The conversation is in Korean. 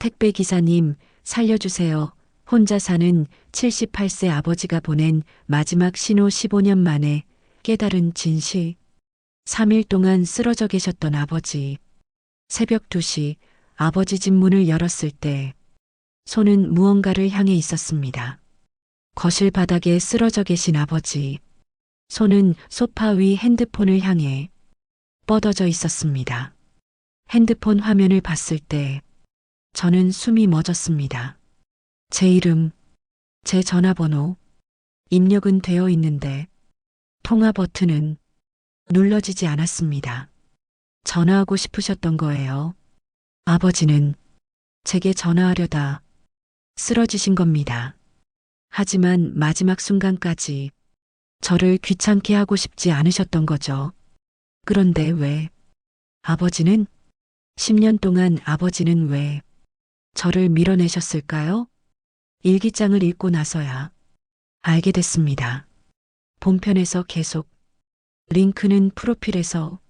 택배 기사님, 살려주세요. 혼자 사는 78세 아버지가 보낸 마지막 신호 15년 만에 깨달은 진실. 3일 동안 쓰러져 계셨던 아버지. 새벽 2시 아버지 집 문을 열었을 때 손은 무언가를 향해 있었습니다. 거실 바닥에 쓰러져 계신 아버지. 손은 소파 위 핸드폰을 향해 뻗어져 있었습니다. 핸드폰 화면을 봤을 때 저는 숨이 멎었습니다. 제 이름, 제 전화번호, 입력은 되어 있는데 통화 버튼은 눌러지지 않았습니다. 전화하고 싶으셨던 거예요. 아버지는 제게 전화하려다 쓰러지신 겁니다. 하지만 마지막 순간까지 저를 귀찮게 하고 싶지 않으셨던 거죠. 그런데 왜? 아버지는? 10년 동안 아버지는 왜 저를 밀어내셨을까요? 일기장을 읽고 나서야 알게 됐습니다. 본편에서 계속 링크는 프로필에서